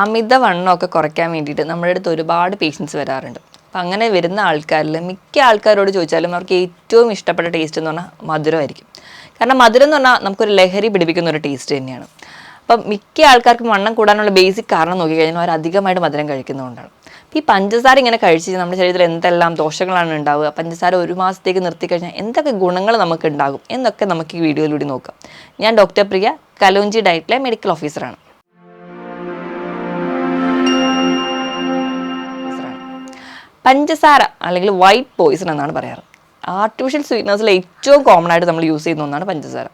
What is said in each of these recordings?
അമിതവണ്ണമൊക്കെ കുറയ്ക്കാൻ വേണ്ടിയിട്ട് നമ്മുടെ അടുത്ത് ഒരുപാട് പേഷ്യൻസ് വരാറുണ്ട്. അപ്പം അങ്ങനെ വരുന്ന ആൾക്കാരിൽ മിക്ക ആൾക്കാരോട് ചോദിച്ചാലും അവർക്ക് ഏറ്റവും ഇഷ്ടപ്പെട്ട ടേസ്റ്റ് എന്ന് പറഞ്ഞാൽ മധുരമായിരിക്കും. കാരണം മധുരം എന്ന് പറഞ്ഞാൽ നമുക്കൊരു ലഹരി പിടിപ്പിക്കുന്ന ഒരു ടേസ്റ്റ് തന്നെയാണ്. അപ്പം മിക്ക ആൾക്കാർക്കും വണ്ണം കൂടാനുള്ള ബേസിക് കാരണം നോക്കി കഴിഞ്ഞാൽ അവർ അധികമായിട്ട് മധുരം കഴിക്കുന്നതുകൊണ്ടാണ്. ഈ പഞ്ചസാര ഇങ്ങനെ കഴിച്ച് നമ്മുടെ ശരീരത്തിൽ എന്തെല്ലാം ദോഷങ്ങളാണ് ഉണ്ടാവുക പഞ്ചസാര ഒരു മാസത്തേക്ക് നിർത്തി കഴിഞ്ഞാൽ എന്തൊക്കെ ഗുണങ്ങൾ നമുക്ക് ഉണ്ടാകും എന്നൊക്കെ നമുക്ക് ഈ വീഡിയോയിലൂടെ നോക്കാം. ഞാൻ ഡോക്ടർ പ്രിയ കലോഞ്ചി ഡയറ്റിലെ മെഡിക്കൽ ഓഫീസറാണ് പഞ്ചസാര അല്ലെങ്കിൽ വൈറ്റ് പോയിസൺ എന്നാണ് പറയാറ്. ആർട്ടിഫിഷ്യൽ സ്വീറ്റ്നേഴ്സിൽ ഏറ്റവും കോമൺ ആയിട്ട് നമ്മൾ യൂസ് ചെയ്യുന്ന ഒന്നാണ് പഞ്ചസാര.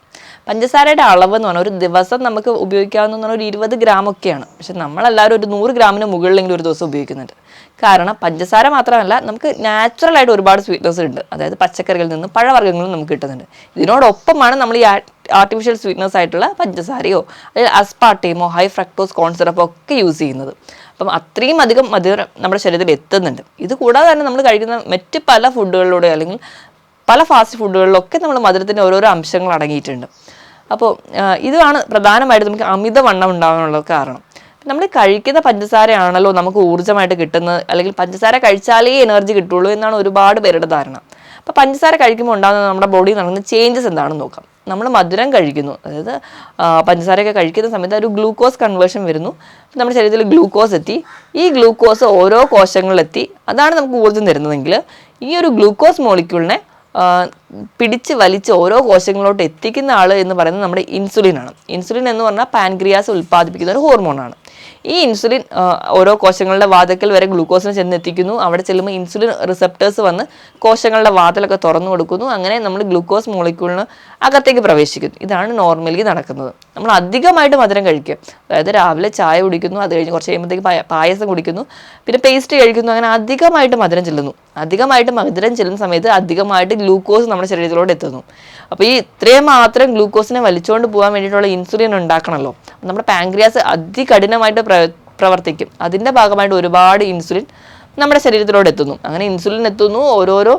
പഞ്ചസാരയുടെ അളവ് എന്ന് പറഞ്ഞാൽ ഒരു ദിവസം നമുക്ക് ഉപയോഗിക്കാവുന്ന പറഞ്ഞാൽ ഒരു ഇരുപത് ഗ്രാം ഒക്കെയാണ്. പക്ഷെ നമ്മളെല്ലാവരും ഒരു നൂറ് ഗ്രാമിന് മുകളിലെങ്കിലും ഒരു ദിവസം ഉപയോഗിക്കുന്നുണ്ട്. കാരണം പഞ്ചസാര മാത്രമല്ല നമുക്ക് നാച്ചുറലായിട്ട് ഒരുപാട് സ്വീറ്റ്നസ് ഉണ്ട്. അതായത് പച്ചക്കറികളിൽ നിന്നും പഴവർഗങ്ങളും നമുക്ക് കിട്ടുന്നുണ്ട്. ഇതിനോടൊപ്പമാണ് നമ്മൾ ഈ ആർട്ടിഫിഷ്യൽ സ്വീറ്റ്നസ് ആയിട്ടുള്ള പഞ്ചസാരയോ അല്ലെങ്കിൽ അസ്പാർട്ടേമോ ഹൈ ഫ്രക്ടോസ് കോൺസെറപ്പോ ഒക്കെ യൂസ് ചെയ്യുന്നത്. അപ്പം അത്രയും അധികം മധുരം നമ്മുടെ ശരീരത്തിൽ എത്തുന്നുണ്ട്. ഇത് കൂടാതെ തന്നെ നമ്മൾ കഴിക്കുന്ന മറ്റ് പല ഫുഡുകളിലൂടെ അല്ലെങ്കിൽ പല ഫാസ്റ്റ് ഫുഡുകളിലൊക്കെ നമ്മൾ മധുരത്തിന്റെ ഓരോരോ അംശങ്ങൾ അടങ്ങിയിട്ടുണ്ട്. അപ്പോൾ ഇതാണ് പ്രധാനമായിട്ട് നമുക്ക് അമിതവണ്ണം ഉണ്ടാകാനുള്ള കാരണം. നമ്മൾ കഴിക്കുന്ന പഞ്ചസാരയാണല്ലോ നമുക്ക് ഊർജമായിട്ട് കിട്ടുന്നത് അല്ലെങ്കിൽ പഞ്ചസാര കഴിച്ചാലേ എനർജി കിട്ടുള്ളൂ എന്നാണ് ഒരുപാട് പേരുടെ ധാരണ. അപ്പോൾ പഞ്ചസാര കഴിക്കുമ്പോൾ ഉണ്ടാകുന്ന നമ്മുടെ ബോഡിയിൽ നടക്കുന്ന ചേഞ്ചസ് എന്താണെന്ന് നോക്കാം. നമ്മൾ മധുരം കഴിക്കുന്നു. അതായത് പഞ്ചസാരയൊക്കെ കഴിക്കുന്ന സമയത്ത് ഒരു ഗ്ലൂക്കോസ് കൺവേർഷൻ വരുന്നു. നമ്മുടെ ശരീരത്തിൽ ഗ്ലൂക്കോസ് എത്തി. ഈ ഗ്ലൂക്കോസ് ഓരോ കോശങ്ങളിലെത്തി അതാണ് നമുക്ക് ഊർജം തരുന്നതെങ്കിൽ ഈ ഒരു ഗ്ലൂക്കോസ് മോളിക്യൂളിനെ പിടിച്ച് വലിച്ച് ഓരോ കോശങ്ങളിലോട്ട് എത്തിക്കുന്ന ആൾ എന്ന് പറയുന്നത് നമ്മുടെ ഇൻസുലിൻ ആണ്. ഇൻസുലിൻ എന്ന് പറഞ്ഞാൽ പാൻക്രിയാസ് ഉൽപ്പാദിപ്പിക്കുന്ന ഒരു ഹോർമോണാണ് ഈ ഇൻസുലിൻ ഓരോ കോശങ്ങളുടെ വാതക്കൽ വരെ ഗ്ലൂക്കോസിന് ചെന്നെത്തിക്കുന്നു. അവിടെ ചെല്ലുമ്പോൾ ഇൻസുലിൻ റിസപ്റ്റേഴ്സ് വന്ന് കോശങ്ങളുടെ വാതിലൊക്കെ തുറന്നു കൊടുക്കുന്നു. അങ്ങനെ നമ്മൾ ഗ്ലൂക്കോസ് മോളിക്യൂളിന് അകത്തേക്ക് പ്രവേശിക്കുന്നു. ഇതാണ് നോർമലി നടക്കുന്നത്. നമ്മൾ അധികമായിട്ട് മധുരം കഴിക്കും അതായത് രാവിലെ ചായ കുടിക്കുന്നു അത് കഴിഞ്ഞ് കുറച്ച് കഴിയുമ്പോഴത്തേക്ക് പായ- പായസം കുടിക്കുന്നു. പിന്നെ പേസ്റ്റ് കഴിക്കുന്നു അങ്ങനെ അധികമായിട്ട് മധുരം ചെല്ലുന്നു. അധികമായിട്ട് മധുരം ചെല്ലുന്ന സമയത്ത് അധികമായിട്ട് ഗ്ലൂക്കോസ് നമ്മുടെ ശരീരത്തിലോട്ട് എത്തുന്നു. അപ്പോൾ ഈ ഇത്രയും മാത്രം ഗ്ലൂക്കോസിനെ വലിച്ചുകൊണ്ട് പോകാൻ വേണ്ടിയിട്ടുള്ള ഇൻസുലിൻ ഉണ്ടാക്കണമല്ലോ നമ്മുടെ പാൻക്രിയാസ് അതികഠിനമായിട്ട് പ്ര പ്രവർത്തിക്കും. അതിന്റെ ഭാഗമായിട്ട് ഒരുപാട് ഇൻസുലിൻ നമ്മുടെ ശരീരത്തിലോട്ട് എത്തുന്നു. അങ്ങനെ ഇൻസുലിൻ എത്തുന്നു ഓരോരോ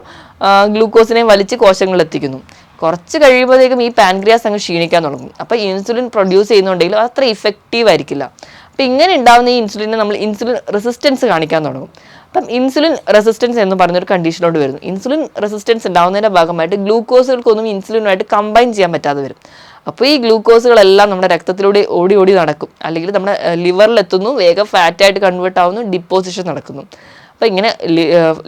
ഗ്ലൂക്കോസിനെ വലിച്ച് കോശങ്ങളിൽ എത്തിക്കുന്നു. കുറച്ച് കഴിയുമ്പോഴത്തേക്കും ഈ പാൻക്രിയാസ് അങ്ങ് ക്ഷീണിക്കാൻ തുടങ്ങും. അപ്പോൾ ഇൻസുലിൻ പ്രൊഡ്യൂസ് ചെയ്യുന്നുണ്ടെങ്കിലും അത്ര ഇഫക്റ്റീവ് ആയിരിക്കില്ല. അപ്പോൾ ഇങ്ങനെ ഉണ്ടാകുന്ന ഈ ഇൻസുലിനെ നമ്മൾ ഇൻസുലിൻ റെസിസ്റ്റൻസ് കാണിക്കാൻ തുടങ്ങും. അപ്പം ഇൻസുലിൻ റെസിസ്റ്റൻസ് എന്ന് പറഞ്ഞൊരു കണ്ടീഷനോട് വരുന്നു. ഇൻസുലിൻ റെസിസ്റ്റൻസ് ഉണ്ടാവുന്നതിന്റെ ഭാഗമായിട്ട് ഗ്ലൂക്കോസുകൾക്കൊന്നും ഇൻസുലിനുമായിട്ട് കമ്പൈൻ ചെയ്യാൻ പറ്റാതെ വരും. അപ്പോൾ ഈ ഗ്ലൂക്കോസുകളെല്ലാം നമ്മുടെ രക്തത്തിലൂടെ ഓടി ഓടി നടക്കും. അല്ലെങ്കിൽ നമ്മുടെ ലിവറിലെത്തുന്നു വേഗം ഫാറ്റായിട്ട് കൺവേർട്ട് ആവുന്നു ഡിപ്പോസിഷൻ നടക്കുന്നു. അപ്പോൾ ഇങ്ങനെ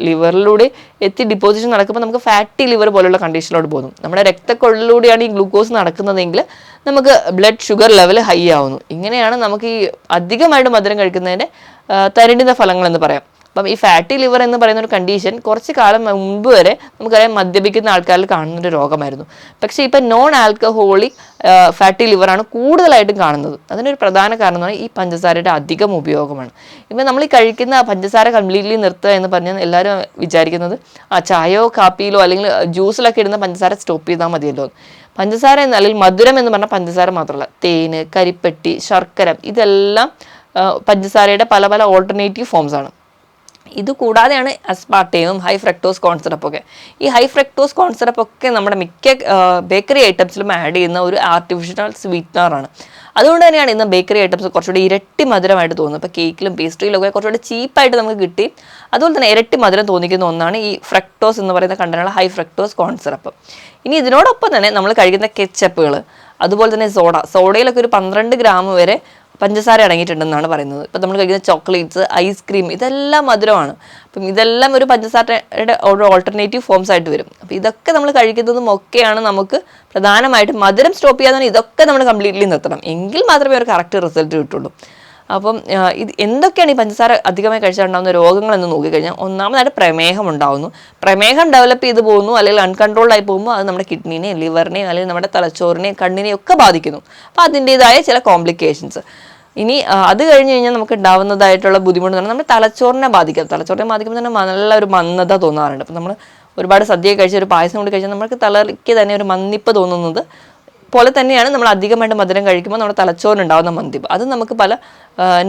ലിവറിലൂടെ എത്തി ഡിപ്പോസിഷൻ നടക്കുമ്പോൾ നമുക്ക് ഫാറ്റി ലിവർ പോലുള്ള കണ്ടീഷനിലോട്ട് പോകുന്നു. നമ്മുടെ രക്തക്കൊള്ളിലൂടെയാണ് ഈ ഗ്ലൂക്കോസ് നടക്കുന്നതെങ്കിൽ നമുക്ക് ബ്ലഡ് ഷുഗർ ലെവൽ ഹൈ ആവുന്നു. ഇങ്ങനെയാണ് നമുക്ക് ഈ അധികമായിട്ട് മധുരം കഴിക്കുന്നതിന്റെ തരേണ്ടുന്ന ഫലങ്ങൾ എന്ന് പറയാം. അപ്പം ഈ ഫാറ്റി ലിവർ എന്ന് പറയുന്ന ഒരു കണ്ടീഷൻ കുറച്ച് കാലം മുൻപ് വരെ നമുക്കറിയാം മദ്യപിക്കുന്ന ആൾക്കാരിൽ കാണുന്ന ഒരു രോഗമായിരുന്നു. പക്ഷേ ഇപ്പം നോൺ ആൽക്കഹോളിക് ഫാറ്റി ലിവറാണ് കൂടുതലായിട്ടും കാണുന്നത്. അതിനൊരു പ്രധാന കാരണം എന്ന് പറഞ്ഞാൽ ഈ പഞ്ചസാരയുടെ അധികം ഉപയോഗമാണ്. ഇപ്പം നമ്മൾ ഈ കഴിക്കുന്ന പഞ്ചസാര കംപ്ലീറ്റ്ലി നിർത്തുക എന്ന് പറഞ്ഞാൽ എല്ലാവരും വിചാരിക്കുന്നത് ആ ചായയോ കാപ്പിയിലോ അല്ലെങ്കിൽ ജ്യൂസിലൊക്കെ ഇടുന്ന പഞ്ചസാര സ്റ്റോപ്പ് ചെയ്താൽ മതിയല്ലോ. പഞ്ചസാര എന്ന് അല്ലെങ്കിൽ മധുരം എന്ന് പറഞ്ഞാൽ പഞ്ചസാര മാത്രമല്ല. തേന് കരിപ്പെട്ടി ശർക്കര ഇതെല്ലാം പഞ്ചസാരയുടെ പല പല ഓൾട്ടർനേറ്റീവ് ഫോംസ് ആണ്. ഇത് കൂടാതെയാണ് അസ്പാർട്ടയും ഹൈ ഫ്രക്ടോസ് കോൺസിറപ്പ് ഒക്കെ. ഈ ഹൈ ഫ്രക്ടോസ് കോൺസിറപ്പ് ഒക്കെ നമ്മുടെ മിക്ക ബേക്കറി ഐറ്റംസിലും ആഡ് ചെയ്യുന്ന ഒരു ആർട്ടിഫിഷ്യൽ സ്വീറ്റ്നറാണ് അതുകൊണ്ട് തന്നെയാണ് ഇന്ന് ബേക്കറി ഐറ്റംസ് കുറച്ചുകൂടി ഇരട്ടി മധുരമായിട്ട് തോന്നുന്നത്. ഇപ്പോൾ കേക്കിലും പേസ്ട്രിയിലും ഒക്കെ കുറച്ചുകൂടി ചീപ്പായിട്ട് നമുക്ക് കിട്ടി. അതുപോലെ തന്നെ ഇരട്ടി മധുരം തോന്നിക്കുന്ന ഒന്നാണ് ഈ ഫ്രക്ടോസ് എന്ന് പറയുന്ന കണ്ടനുള്ള ഹൈ ഫ്രക്ടോസ് കോൺസെറപ്പ് ഇനി ഇതിനോടൊപ്പം തന്നെ നമ്മൾ കഴിക്കുന്ന കെച്ചപ്പുകൾ അതുപോലെ തന്നെ സോഡ സോഡയിലൊക്കെ ഒരു പന്ത്രണ്ട് ഗ്രാം വരെ പഞ്ചസാര അടങ്ങിയിട്ടുണ്ടെന്നാണ് പറയുന്നത്. ഇപ്പം നമ്മൾ കഴിക്കുന്ന ചോക്ലേറ്റ്സ് ഐസ്ക്രീം ഇതെല്ലാം മധുരമാണ്. അപ്പം ഇതെല്ലാം ഒരു പഞ്ചസാരയുടെ ഒരു ഓൾട്ടർനേറ്റീവ് ഫോംസ് ആയിട്ട് വരും. അപ്പം ഇതൊക്കെ നമ്മൾ കഴിക്കുന്നതും ഒക്കെയാണ് നമുക്ക് പ്രധാനമായിട്ടും മധുരം സ്റ്റോപ്പ് ചെയ്യാതെ ഇതൊക്കെ നമ്മൾ കംപ്ലീറ്റ്ലി നിർത്തണം. എങ്കിൽ മാത്രമേ ഒരു കറക്റ്റ് റിസൾട്ട് കിട്ടുള്ളൂ. അപ്പം ഇത് എന്തൊക്കെയാണ് ഈ പഞ്ചസാര അധികമായി കഴിച്ചാലുണ്ടാകുന്ന രോഗങ്ങൾ എന്ന് നോക്കിക്കഴിഞ്ഞാൽ ഒന്നാമതായിട്ട് പ്രമേഹം ഉണ്ടാകുന്നു പ്രമേഹം ഡെവലപ്പ് ചെയ്ത് പോകുന്നു അല്ലെങ്കിൽ അൺകൺട്രോൾഡ് ആയി പോകുമ്പോൾ അത് നമ്മുടെ കിഡ്നീനെയും ലിവറിനെയും അല്ലെങ്കിൽ നമ്മുടെ തലച്ചോറിനെയും കണ്ണിനെയും ഒക്കെ ബാധിക്കുന്നു. അപ്പോൾ അതിന്റേതായ ചില കോംപ്ലിക്കേഷൻസ് ഇനി അത് കഴിഞ്ഞ് കഴിഞ്ഞാൽ നമുക്ക് ഉണ്ടാവുന്നതായിട്ടുള്ള ബുദ്ധിമുട്ട് എന്ന് പറഞ്ഞാൽ നമ്മുടെ തലച്ചോറിനെ ബാധിക്കാം. തലച്ചോറിനെ ബാധിക്കുമ്പോൾ തന്നെ നല്ല ഒരു മന്ദത തോന്നാറുണ്ട്. അപ്പം നമ്മൾ ഒരുപാട് സദ്യ കഴിച്ച ഒരു പായസം കൂടി കഴിച്ചാൽ നമുക്ക് തലയ്ക്ക് തന്നെ ഒരു മന്നിപ്പ് തോന്നുന്നത് പോലെ തന്നെയാണ് നമ്മൾ അധികമായിട്ട് മധുരം കഴിക്കുമ്പോൾ നമ്മുടെ തലച്ചോറിനുണ്ടാകുന്ന മന്ദിപ്പ്. അത് നമുക്ക് പല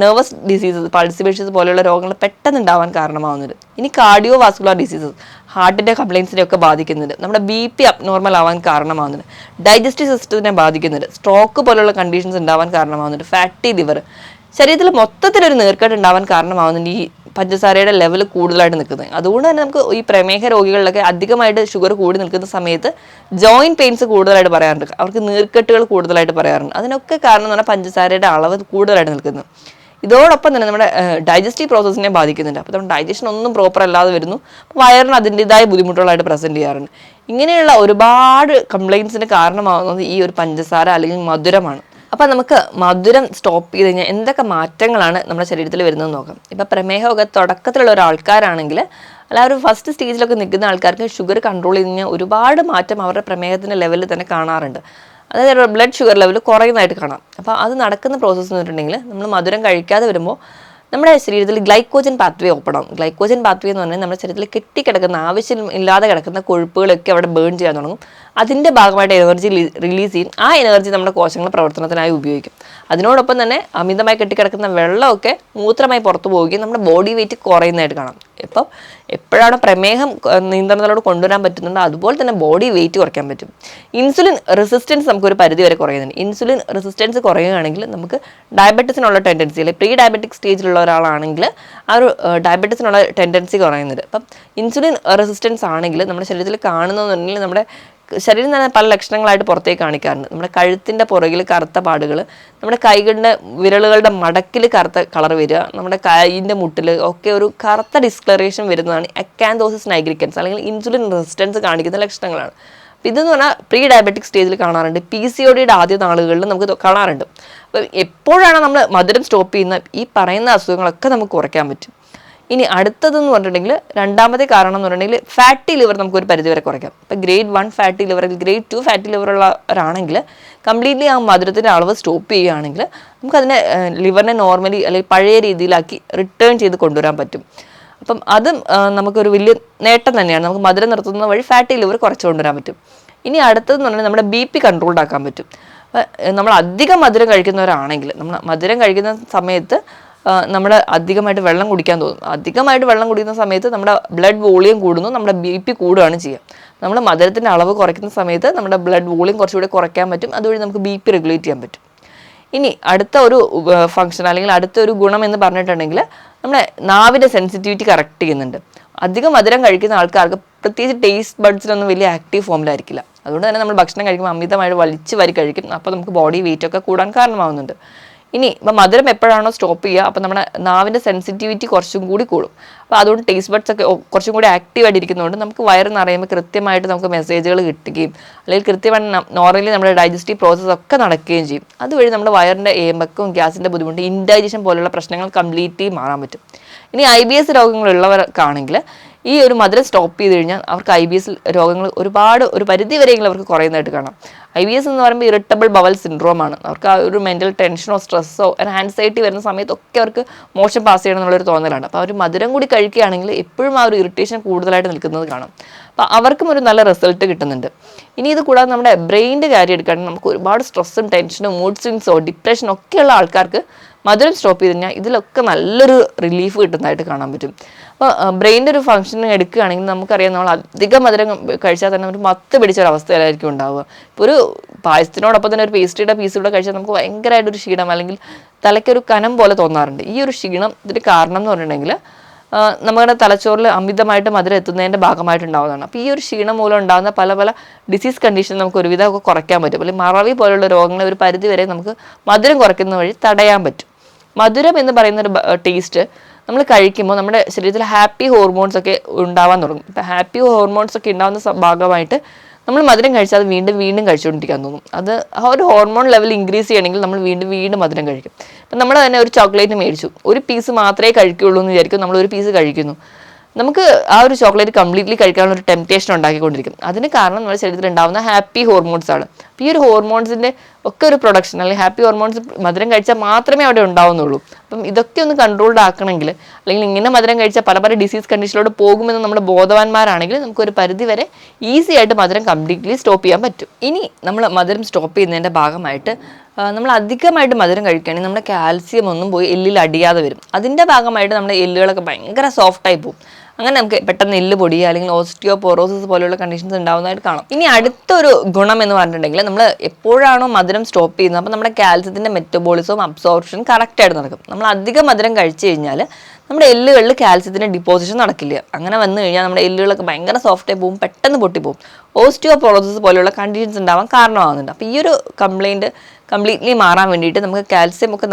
നെർവസ് ഡിസീസസ് പൾസിബേഷ്യസ് പോലെയുള്ള രോഗങ്ങൾ പെട്ടെന്ന് ഉണ്ടാവാൻ കാരണമാവുന്നത്. ഇനി കാർഡിയോ വാസ്കുലാർ ഡിസീസസ് ഹാർട്ടിന്റെ കംപ്ലയിൻസിനെ ഒക്കെ ബാധിക്കുന്നുണ്ട്. നമ്മുടെ ബി പി അബ്നോർമൽ ആവാൻ കാരണമാകുന്നുണ്ട് ഡൈജസ്റ്റീവ് സിസ്റ്റത്തിനെ ബാധിക്കുന്നുണ്ട്. സ്ട്രോക്ക് പോലുള്ള കണ്ടീഷൻസ് ഉണ്ടാവാൻ കാരണമാകുന്നുണ്ട് ഫാറ്റി ലിവർ ശരീരത്തിൽ മൊത്തത്തിലൊരു നീർക്കെട്ട് ഉണ്ടാവാൻ കാരണമാകുന്നുണ്ട് ഈ പഞ്ചസാരയുടെ ലെവൽ കൂടുതലായിട്ട് നിൽക്കുന്നത്. അതുകൊണ്ട് തന്നെ നമുക്ക് ഈ പ്രമേഹ രോഗികളിലൊക്കെ അധികമായിട്ട് ഷുഗർ കൂടി നിൽക്കുന്ന സമയത്ത് ജോയിന്റ് പെയിൻസ് കൂടുതലായിട്ട് പറയാറുണ്ട്. അവർക്ക് നീർക്കെട്ടുകൾ കൂടുതലായിട്ട് പറയാറുണ്ട്. അതിനൊക്കെ കാരണം എന്ന് പറഞ്ഞാൽ പഞ്ചസാരയുടെ അളവ് കൂടുതലായിട്ട് നിൽക്കുന്നത് ഇതോടൊപ്പം തന്നെ നമ്മുടെ ഡൈജസ്റ്റീവ് പ്രോസസ്സിനെ ബാധിക്കുന്നുണ്ട്. അപ്പോൾ നമ്മുടെ ഡൈജഷൻ ഒന്നും പ്രോപ്പർ അല്ലാതെ വരുന്നു. വയറിന് അതിന്റെതായ ബുദ്ധിമുട്ടുകളായിട്ട് പ്രസന്റ് ചെയ്യാറുണ്ട്. ഇങ്ങനെയുള്ള ഒരുപാട് കംപ്ലയിൻസിന് കാരണമാകുന്നത് ഈ ഒരു പഞ്ചസാര അല്ലെങ്കിൽ മധുരമാണ്. അപ്പം നമുക്ക് മധുരം സ്റ്റോപ്പ് ചെയ്ത് കഴിഞ്ഞാൽ എന്തൊക്കെ മാറ്റങ്ങളാണ് നമ്മുടെ ശരീരത്തിൽ വരുന്നത് നോക്കാം. ഇപ്പം പ്രമേഹമൊക്കെ തുടക്കത്തിലുള്ള ഒരാൾക്കാരാണെങ്കിൽ അല്ല ഒരു ഫസ്റ്റ് സ്റ്റേജിലൊക്കെ നിൽക്കുന്ന ആൾക്കാർക്ക് ഷുഗർ കൺട്രോൾ ചെയ്ത് കഴിഞ്ഞാൽ ഒരുപാട് മാറ്റം അവരുടെ പ്രമേഹത്തിന്റെ ലെവലിൽ തന്നെ കാണാറുണ്ട്. അതായത് ബ്ലഡ് ഷുഗർ ലെവൽ കുറയുന്നതായിട്ട് കാണാം. അപ്പോൾ അത് നടക്കുന്ന പ്രോസസ്സ് എന്ന് പറഞ്ഞിട്ടുണ്ടെങ്കിൽ നമ്മൾ മധുരം കഴിക്കാതെ വരുമ്പോൾ നമ്മുടെ ശരീരത്തിൽ ഗ്ലൈക്കോജൻ പാത്വേ ഓപ്പൺ ആവും. ഗ്ലൈക്കോജൻ പാത്വേ എന്ന് പറഞ്ഞാൽ നമ്മുടെ ശരീരത്തിൽ കെട്ടിക്കിടക്കുന്ന ആവശ്യം ഇല്ലാതെ കിടക്കുന്ന കൊഴുപ്പുകളൊക്കെ അവിടെ ബേൺ ചെയ്യാൻ തുടങ്ങും. അതിന്റെ ഭാഗമായിട്ട് എനർജി റിലീസ് ചെയ്യും. ആ എനർജി നമ്മുടെ കോശങ്ങൾ പ്രവർത്തനത്തിനായി ഉപയോഗിക്കും. അതിനോടൊപ്പം തന്നെ അമിതമായി കെട്ടിക്കിടക്കുന്ന വെള്ളമൊക്കെ മൂത്രമായി പുറത്തു പോവുകയും നമ്മുടെ ബോഡി വെയിറ്റ് കുറയുന്നതായിട്ട് കാണാം. ഇപ്പം എപ്പോഴാണ് പ്രമേഹം നിയന്ത്രണത്തിലോട് കൊണ്ടുവരാൻ പറ്റുന്നുണ്ടോ? അതുപോലെ തന്നെ ബോഡി വെയിറ്റ് കുറയ്ക്കാൻ പറ്റും. ഇൻസുലിൻ റെസിസ്റ്റൻസ് നമുക്കൊരു പരിധി വരെ കുറയുന്നുണ്ട്. ഇൻസുലിൻ റെസിസ്റ്റൻസ് കുറയുകയാണെങ്കിൽ നമുക്ക് ഡയബറ്റീസിനുള്ള ടെൻഡൻസി അല്ലെങ്കിൽ പ്രീ ഡയബറ്റിക് സ്റ്റേജിലുള്ള ഒരാളാണെങ്കിൽ ആ ഒരു ഡയബറ്റീസിനുള്ള ടെൻഡൻസി കുറയുന്നുണ്ട്. അപ്പം ഇൻസുലിൻ റെസിസ്റ്റൻസ് ആണെങ്കിൽ നമ്മുടെ ശരീരത്തിൽ കാണുന്നതെന്നുണ്ടെങ്കിൽ നമ്മുടെ ശരീരം തന്നെ പല ലക്ഷണങ്ങളായിട്ട് പുറത്തേക്ക് കാണിക്കാറുണ്ട്. നമ്മുടെ കഴുത്തിന്റെ പുറകിൽ കറുത്ത പാടുകൾ നമ്മുടെ കൈകളുടെ വിരലുകളുടെ മടക്കിൽ കറുത്ത കളർ വരിക നമ്മുടെ കൈയിന്റെ മുട്ടിൽ ഒക്കെ ഒരു കറുത്ത ഡിസ്ക്ലറേഷൻ വരുന്നതാണ് അക്കാൻതോസിസ് നൈഗ്രിക്കൻസ് അല്ലെങ്കിൽ ഇൻസുലിൻ റെസിസ്റ്റൻസ് കാണിക്കുന്ന ലക്ഷണങ്ങളാണ്. അപ്പോൾ ഇതെന്ന് പറഞ്ഞാൽ പ്രീ ഡയബറ്റിക് സ്റ്റേജിൽ കാണാറുണ്ട്. പി സി ഒ ഡിയുടെ ആദ്യ നാളുകളിൽ നമുക്ക് കാണാറുണ്ട്. അപ്പോൾ എപ്പോഴാണ് നമ്മൾ മധുരം സ്റ്റോപ്പ് ചെയ്യുന്ന ഈ പറയുന്ന അസുഖങ്ങളൊക്കെ നമുക്ക് കുറയ്ക്കാൻ പറ്റും. ഇനി അടുത്തതെന്ന് പറഞ്ഞിട്ടുണ്ടെങ്കിൽ രണ്ടാമത്തെ കാരണം എന്ന് പറഞ്ഞിട്ടുണ്ടെങ്കിൽ ഫാറ്റി ലിവർ നമുക്ക് ഒരു പരിധി വരെ കുറയ്ക്കാം. ഇപ്പം grade one fatty liver grade two fatty liver ഉള്ളവരാണെങ്കിൽ കംപ്ലീറ്റ്ലി ആ മധുരത്തിന്റെ അളവ് സ്റ്റോപ്പ് ചെയ്യുകയാണെങ്കിൽ നമുക്കതിനെ ലിവറിനെ നോർമലി അല്ലെങ്കിൽ പഴയ രീതിയിലാക്കി റിട്ടേൺ ചെയ്ത് കൊണ്ടുവരാൻ പറ്റും. അപ്പം അതും നമുക്കൊരു വലിയ നേട്ടം തന്നെയാണ്. നമുക്ക് മധുരം നിർത്തുന്ന വഴി ഫാറ്റി ലിവർ കുറച്ച് കൊണ്ടുവരാൻ പറ്റും. ഇനി അടുത്തതെന്ന് പറഞ്ഞാൽ നമ്മുടെ ബി പി കൺട്രോൾഡ് ആക്കാൻ പറ്റും. നമ്മൾ അധികം മധുരം കഴിക്കുന്നവരാണെങ്കിൽ നമ്മൾ മധുരം കഴിക്കുന്ന സമയത്ത് നമ്മൾ അധികമായിട്ട് വെള്ളം കുടിക്കാൻ തോന്നും. അധികമായിട്ട് വെള്ളം കുടിക്കുന്ന സമയത്ത് നമ്മുടെ ബ്ലഡ് വോളിയം കൂടുന്നു നമ്മുടെ ബി പി കൂടുകയാണ് ചെയ്യുക. നമ്മൾ മധുരത്തിന്റെ അളവ് കുറയ്ക്കുന്ന സമയത്ത് നമ്മുടെ ബ്ലഡ് വോളിയം കുറച്ചുകൂടി കുറയ്ക്കാൻ പറ്റും അതുവഴി നമുക്ക് ബി പി റെഗുലേറ്റ് ചെയ്യാൻ പറ്റും. ഇനി അടുത്ത ഒരു ഫംഗ്ഷൻ അല്ലെങ്കിൽ അടുത്ത ഒരു ഗുണം എന്ന് പറഞ്ഞിട്ടുണ്ടെങ്കിൽ നമ്മുടെ നാവിന്റെ സെൻസിറ്റിവിറ്റി കറക്റ്റ് ചെയ്യുന്നുണ്ട്. അധികം മധുരം കഴിക്കുന്ന ആൾക്കാർക്ക് പ്രത്യേകിച്ച് ടേസ്റ്റ് ബഡ്സിലൊന്നും വലിയ ആക്റ്റീവ് ഫോമിലായിരിക്കില്ല അതുകൊണ്ട് തന്നെ നമ്മൾ ഭക്ഷണം കഴിക്കുമ്പോൾ അമിതമായിട്ട് വലിച്ചു വരി കഴിക്കും. അപ്പോൾ നമുക്ക് ബോഡി വെയിറ്റ് ഒക്കെ കൂടാൻ കാരണമാവുന്നുണ്ട്. ഇനി ഇപ്പം മധുരം എപ്പോഴാണോ സ്റ്റോപ്പ് ചെയ്യുക അപ്പം നമ്മുടെ നാവിന്റെ സെൻസിറ്റിവിറ്റി കുറച്ചും കൂടി കൂടും. അപ്പോൾ അതുകൊണ്ട് ടേസ്റ്റ് ബഡ്സ് ഒക്കെ കുറച്ചും കൂടി ആക്റ്റീവ് ആയിട്ടിരിക്കുന്നതുകൊണ്ട് നമുക്ക് വയറ് അറിയുമ്പോൾ കൃത്യമായിട്ട് നമുക്ക് മെസ്സേജുകൾ കിട്ടുകയും അല്ലെങ്കിൽ കൃത്യമായിട്ട് നോർമലി നമ്മുടെ ഡൈജസ്റ്റീവ് പ്രോസസ്സ് ഒക്കെ നടക്കുകയും ചെയ്യും. അതുവഴി നമ്മുടെ വയറിന്റെ ഏമ്പക്കും ഗ്യാസിന്റെ ബുദ്ധിമുട്ട് ഇൻഡൈജഷൻ പോലുള്ള പ്രശ്നങ്ങൾ കംപ്ലീറ്റ്ലി മാറാൻ പറ്റും. ഇനി ഐ ബി എസ് രോഗങ്ങളുള്ളവർക്കാണെങ്കിൽ ഈ ഒരു മധുരം സ്റ്റോപ്പ് ചെയ്ത് കഴിഞ്ഞാൽ അവർക്ക് ഐ ബി എസ് രോഗങ്ങൾ ഒരുപാട് ഒരു പരിധി വരെയെങ്കിലും അവർക്ക് കുറയുന്നതായിട്ട് കാണാം. ഐ ബി എസ് എന്ന് പറയുമ്പോൾ ഇറിറ്റബിൾ ബവൽ സിൻഡ്രോം ആണ്. അവർക്ക് ആ ഒരു മെന്റൽ ടെൻഷനോ സ്ട്രെസ്സോ ആൻസൈറ്റി വരുന്ന സമയത്തൊക്കെ അവർക്ക് മോശം പാസ് ചെയ്യണം എന്നുള്ളൊരു തോന്നലാണ്. അപ്പോൾ അവർ മധുരം കൂടി കഴിക്കുകയാണെങ്കിൽ എപ്പോഴും ആ ഒരു ഇറിറ്റേഷൻ കൂടുതലായിട്ട് നിൽക്കുന്നത് കാണാം. അപ്പോൾ അവർക്കും ഒരു നല്ല റിസൾട്ട് കിട്ടുന്നുണ്ട്. ഇനി ഇത് കൂടാതെ നമ്മുടെ ബ്രെയിനിന്റെ കാര്യം എടുക്കുകയാണെങ്കിൽ നമുക്ക് ഒരുപാട് സ്ട്രെസ്സും ടെൻഷനും മൂഡ് സ്വിങ്സോ ഡിപ്രഷനോ ഒക്കെയുള്ള ആൾക്കാർക്ക് മധുരം സ്റ്റോപ്പ് ചെയ്ത് കഴിഞ്ഞാൽ ഇതിലൊക്കെ നല്ലൊരു റിലീഫ് കിട്ടുന്നതായിട്ട് കാണാൻ പറ്റും. അപ്പോൾ ബ്രെയിന്റെ ഒരു ഫംഗ്ഷൻ എടുക്കുകയാണെങ്കിൽ നമുക്കറിയാം നമ്മൾ അധികം മധുരം കഴിച്ചാൽ തന്നെ ഒരു മത്ത് പിടിച്ച ഒരു അവസ്ഥയിലായിരിക്കും ഉണ്ടാവുക. ഇപ്പോൾ ഒരു പായസത്തിനോടൊപ്പം തന്നെ ഒരു പേസ്ട്രിയുടെ പീസ് കൂടെ കഴിച്ചാൽ നമുക്ക് ഭയങ്കരമായിട്ടൊരു ക്ഷീണം അല്ലെങ്കിൽ തലയ്ക്കൊരു കനം പോലെ തോന്നാറുണ്ട്. ഈ ഒരു ക്ഷീണം ഇതിന് കാരണം എന്ന് പറഞ്ഞിട്ടുണ്ടെങ്കിൽ നമ്മുടെ തലച്ചോറിൽ അമിതമായിട്ട് മധുരം എത്തുന്നതിന്റെ ഭാഗമായിട്ടുണ്ടാവുന്നതാണ് അപ്പോൾ ഈ ഒരു ക്ഷീണം മൂലം ഉണ്ടാകുന്ന പല പല ഡിസീസ് കണ്ടീഷൻ നമുക്ക് ഒരുവിധമൊക്കെ കുറയ്ക്കാൻ പറ്റും. അല്ലെങ്കിൽ മറവി പോലുള്ള രോഗങ്ങളെ ഒരു പരിധി വരെ നമുക്ക് മധുരം കുറയ്ക്കുന്ന വഴി തടയാൻ പറ്റും. മധുരം എന്ന് പറയുന്ന ഒരു ടേസ്റ്റ് നമ്മൾ കഴിക്കുമ്പോൾ നമ്മുടെ ശരീരത്തിൽ ഹാപ്പി ഹോർമോൺസ് ഒക്കെ ഉണ്ടാവാൻ തുടങ്ങും. ഇപ്പം ഹാപ്പി ഹോർമോൺസ് ഒക്കെ ഉണ്ടാകുന്ന ഭാഗമായിട്ട് നമ്മൾ മധുരം കഴിച്ചാൽ അത് വീണ്ടും വീണ്ടും കഴിച്ചുകൊണ്ടിരിക്കാൻ തോന്നും. അത് ആ ഒരു ഹോർമോൺ ലെവൽ ഇൻക്രീസ് ചെയ്യണമെങ്കിൽ നമ്മൾ വീണ്ടും വീണ്ടും മധുരം കഴിക്കും. ഇപ്പം നമ്മൾ തന്നെ ഒരു ചോക്ലേറ്റ് മേടിച്ചു. ഒരു പീസ് മാത്രമേ കഴിക്കുകയുള്ളൂ എന്ന് വിചാരിക്കും. നമ്മൾ ഒരു പീസ് കഴിക്കുന്നു. നമുക്ക് ആ ഒരു ചോക്ലേറ്റ് കംപ്ലീറ്റ്ലി കഴിക്കാനുള്ള ഒരു ടെംപ്റ്റേഷൻ ഉണ്ടാക്കിക്കൊണ്ടിരിക്കും. അതിന് കാരണം നമ്മുടെ ശരീരത്തിൽ ഉണ്ടാകുന്ന ഹാപ്പി ഹോർമോൺസ് ആണ്. അപ്പോൾ ഈ ഒരു ഹോർമോൺസിന്റെ ഒക്കെ ഒരു പ്രൊഡക്ഷൻ അല്ലെങ്കിൽ ഹാപ്പി ഹോർമോൺസ് മധുരം കഴിച്ചാൽ മാത്രമേ അവിടെ ഉണ്ടാവുന്നുള്ളൂ. അപ്പം ഇതൊക്കെ ഒന്ന് കൺട്രോൾഡ് ആക്കണമെങ്കിൽ അല്ലെങ്കിൽ ഇങ്ങനെ മധുരം കഴിച്ചാൽ പല പല ഡിസീസ് കണ്ടീഷനിലൂടെ പോകുമെന്ന് നമ്മൾ ബോധവാന്മാരാണെങ്കിൽ നമുക്കൊരു പരിധി വരെ ഈസി ആയിട്ട് മധുരം കംപ്ലീറ്റ്ലി സ്റ്റോപ്പ് ചെയ്യാൻ പറ്റും. ഇനി നമ്മൾ മധുരം സ്റ്റോപ്പ് ചെയ്യുന്നതിന്റെ ഭാഗമായിട്ട് നമ്മൾ അധികമായിട്ട് മധുരം കഴിക്കുകയാണെങ്കിൽ നമ്മുടെ കാൽസ്യം ഒന്നും പോയി എല്ലിൽ അടിയാതെ വരും. അതിന്റെ ഭാഗമായിട്ട് നമ്മുടെ എല്ലുകളൊക്കെ ഭയങ്കര സോഫ്റ്റായി പോകും. അങ്ങനെ നമുക്ക് പെട്ടെന്ന് എല്ല് പൊടിയുക അല്ലെങ്കിൽ ഓസ്റ്റിയോപോറോസിസ് പോലെയുള്ള കണ്ടീഷൻസ് ഉണ്ടാവുന്നതായിട്ട് കാണാം. ഇനി അടുത്തൊരു ഗുണം എന്ന് പറഞ്ഞിട്ടുണ്ടെങ്കിൽ നമ്മൾ എപ്പോഴാണോ മധുരം സ്റ്റോപ്പ് ചെയ്യുന്നത് അപ്പോൾ നമ്മുടെ കാൽസ്യത്തിന്റെ മെറ്റബോളിസവും അബ്സോർപ്ഷൻ കറക്റ്റായിട്ട് നടക്കും. നമ്മൾ അധികം മധുരം കഴിച്ചു കഴിഞ്ഞാൽ നമ്മുടെ എല്ലുകളിൽ കാൽസ്യത്തിന്റെ ഡിപ്പോസിഷൻ നടക്കില്ല. അങ്ങനെ വന്നു കഴിഞ്ഞാൽ നമ്മുടെ എല്ലുകളൊക്കെ ഭയങ്കര സോഫ്റ്റായി പോകും പെട്ടെന്ന് പൊട്ടിപ്പോകും. ഓസ്റ്റിയോപോറോസിസ് പോലെയുള്ള കണ്ടീഷൻസ് ഉണ്ടാവാൻ കാരണമാകുന്നുണ്ട്. അപ്പോൾ ഈ ഒരു കംപ്ലൈന്റ് കംപ്ലീറ്റ്ലി മാറാൻ വേണ്ടിയിട്ട് നമുക്ക് കാൽസ്യം ഒക്കെ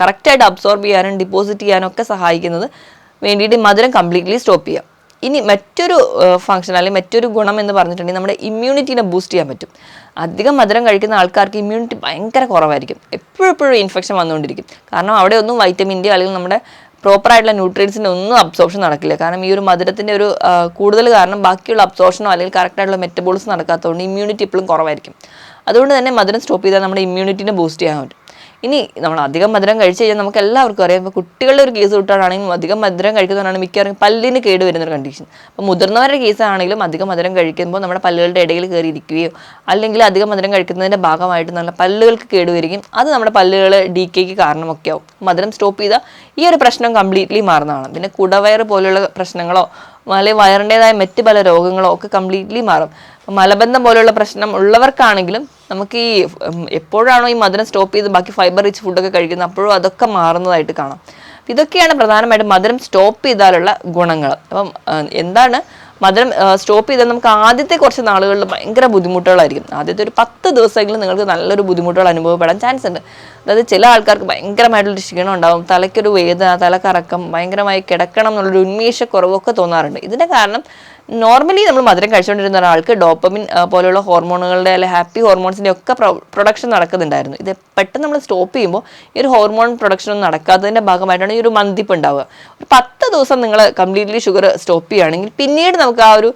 കറക്റ്റായിട്ട് അബ്സോർബ് ചെയ്യാനും ഡിപ്പോസിറ്റ് ചെയ്യാനും ഒക്കെ സഹായിക്കുന്നത് വേണ്ടിയിട്ട് മധുരം കംപ്ലീറ്റ്ലി സ്റ്റോപ്പ് ചെയ്യാം. ഇനി മറ്റൊരു ഫംഗ്ഷൻ അല്ലെങ്കിൽ മറ്റൊരു ഗുണം എന്ന് പറഞ്ഞിട്ടുണ്ടെങ്കിൽ നമ്മുടെ ഇമ്മ്യൂണിറ്റീനെ ബൂസ്റ്റ് ചെയ്യാൻ പറ്റും. അധികം മധുരം കഴിക്കുന്ന ആൾക്കാർക്ക് ഇമ്മ്യൂണിറ്റി ഭയങ്കര കുറവായിരിക്കും. എപ്പോഴും എപ്പോഴും ഇൻഫെക്ഷൻ വന്നുകൊണ്ടിരിക്കും. കാരണം അവിടെ ഒന്നും വൈറ്റമിന്റെ അല്ലെങ്കിൽ നമ്മുടെ പ്രോപ്പറായിട്ടുള്ള ന്യൂട്രിയൻസിന്റെ ഒന്നും അബ്സോർപ്ഷൻ നടക്കില്ല. കാരണം ഈ ഒരു മധുരത്തിന്റെ ഒരു കൂടുതൽ കാരണം ബാക്കിയുള്ള അബ്സോർപ്ഷനോ അല്ലെങ്കിൽ കറക്റ്റായിട്ടുള്ള മെറ്റബോളിസം നടക്കാത്തതുകൊണ്ട് ഇമ്മ്യൂണിറ്റി എപ്പോഴും കുറവായിരിക്കും. അതുകൊണ്ട് തന്നെ മധുരം സ്റ്റോപ്പ് ചെയ്താൽ നമ്മുടെ ഇമ്മ്യൂണിറ്റിനെ ബൂസ്റ്റ് ചെയ്യാൻ പറ്റും. ഇനി നമ്മൾ അധികം മധുരം കഴിച്ചു കഴിഞ്ഞാൽ നമുക്ക് എല്ലാവർക്കും അറിയാം ഇപ്പോൾ കുട്ടികളുടെ ഒരു കേസ് കിട്ടുകയാണെങ്കിലും അധികം മധുരം കഴിക്കുന്നതാണ് മിക്കവാറും പല്ലിന് കേട് വരുന്ന ഒരു കണ്ടീഷൻ അപ്പോൾ മുതിർന്നവരുടെ കേസാണെങ്കിലും അധികം മധുരം കഴിക്കുമ്പോൾ നമ്മുടെ പല്ലുകളുടെ ഇടയിൽ കയറിയിരിക്കുകയോ അല്ലെങ്കിൽ അധികം മധുരം കഴിക്കുന്നതിന്റെ ഭാഗമായിട്ട് നല്ല പല്ലുകൾക്ക് കേട് വരികയും അത് നമ്മുടെ പല്ലുകൾ ഡി കെക്ക് കാരണമൊക്കെ ആവും. മധുരം സ്റ്റോപ്പ് ചെയ്താൽ ഈ ഒരു പ്രശ്നം കംപ്ലീറ്റ്ലി മാറുന്നതാണ്. പിന്നെ കുടവയർ പോലെയുള്ള പ്രശ്നങ്ങളോ അല്ലെങ്കിൽ വയറിന്റെതായ മറ്റ് പല രോഗങ്ങളോ ഒക്കെ കംപ്ലീറ്റ്ലി മാറും. മലബന്ധം പോലെയുള്ള പ്രശ്നം ഉള്ളവർക്കാണെങ്കിലും നമുക്ക് ഈ എപ്പോഴാണോ ഈ മധുരം സ്റ്റോപ്പ് ചെയ്ത് ബാക്കി ഫൈബർ റിച്ച് ഫുഡൊക്കെ കഴിക്കുന്നത് അപ്പോഴും അതൊക്കെ മാറുന്നതായിട്ട് കാണാം. ഇതൊക്കെയാണ് പ്രധാനമായിട്ടും മധുരം സ്റ്റോപ്പ് ചെയ്താലുള്ള ഗുണങ്ങൾ അപ്പം എന്താണ് മധുരം സ്റ്റോപ്പ് ചെയ്താൽ നമുക്ക് ആദ്യത്തെ കുറച്ച് നാളുകളിൽ ഭയങ്കര ബുദ്ധിമുട്ടുകളായിരിക്കും. ആദ്യത്തെ ഒരു പത്ത് ദിവസമെങ്കിലും നിങ്ങൾക്ക് നല്ലൊരു ബുദ്ധിമുട്ടുകൾ അനുഭവപ്പെടാൻ ചാൻസ് ഉണ്ട്. അതായത് ചില ആൾക്കാർക്ക് ഭയങ്കരമായിട്ടുള്ള ക്ഷീണം ഉണ്ടാവും തലയ്ക്കൊരു വേദന തലക്കറക്കം ഭയങ്കരമായി കിടക്കണം എന്നുള്ളൊരു ഉന്മേഷക്കുറവൊക്കെ തോന്നാറുണ്ട്. ഇതിന്റെ കാരണം നോർമലി നമ്മൾ മധുരം കഴിച്ചുകൊണ്ടിരുന്ന ഒരാൾക്ക് ഡോപ്പമിൻ പോലെയുള്ള ഹോർമോണുകളുടെ അല്ലെങ്കിൽ ഹാപ്പി ഹോർമോൺസിന്റെ ഒക്കെ പ്രൊഡക്ഷൻ നടക്കുന്നുണ്ടായിരുന്നു. ഇത് പെട്ടെന്ന് നമ്മൾ സ്റ്റോപ്പ് ചെയ്യുമ്പോൾ ഈ ഒരു ഹോർമോൺ പ്രൊഡക്ഷൻ ഒന്നും നടക്കാത്തതിന്റെ ഭാഗമായിട്ടാണ് ഈ ഒരു മന്തിപ്പ് ഉണ്ടാവുക. ഒരു പത്ത് ദിവസം നിങ്ങൾ കംപ്ലീറ്റ്ലി ഷുഗർ സ്റ്റോപ്പ് ചെയ്യുകയാണെങ്കിൽ പിന്നീട് നമുക്ക് ആ ഒരു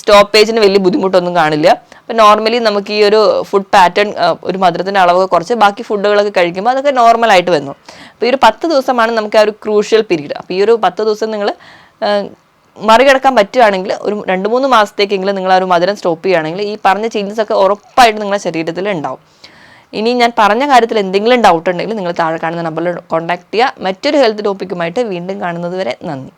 സ്റ്റോപ്പേജിന് വലിയ ബുദ്ധിമുട്ടൊന്നും കാണില്ല. അപ്പം നോർമലി നമുക്ക് ഈ ഒരു ഫുഡ് പാറ്റേൺ ഒരു മധുരത്തിന്റെ അളവൊക്കെ കുറച്ച് ബാക്കി ഫുഡുകളൊക്കെ കഴിക്കുമ്പോൾ അതൊക്കെ നോർമലായിട്ട് വന്നു. അപ്പോൾ ഈ ഒരു പത്ത് ദിവസമാണ് നമുക്ക് ആ ഒരു ക്രൂഷ്യൽ പീരീഡ് അപ്പോൾ ഈ ഒരു പത്ത് ദിവസം നിങ്ങൾ മറികടക്കാൻ പറ്റുകയാണെങ്കിൽ ഒരു രണ്ട് മൂന്ന് മാസത്തേക്കെങ്കിലും നിങ്ങൾ ആ ഒരു മധുരം സ്റ്റോപ്പ് ചെയ്യുകയാണെങ്കിൽ ഈ പറഞ്ഞ ചേഞ്ചസ് ഒക്കെ ഉറപ്പായിട്ട് നിങ്ങളുടെ ശരീരത്തിൽ ഉണ്ടാവും. ഇനി ഞാൻ പറഞ്ഞ കാര്യത്തിൽ എന്തെങ്കിലും ഡൗട്ട് ഉണ്ടെങ്കിൽ നിങ്ങൾ താഴെ കാണുന്ന നമ്പറിൽ കോൺടാക്ട് ചെയ്യുക. മറ്റൊരു ഹെൽത്ത് ടോപ്പിക്കുമായിട്ട് വീണ്ടും കാണുന്നത് വരെ നന്ദി.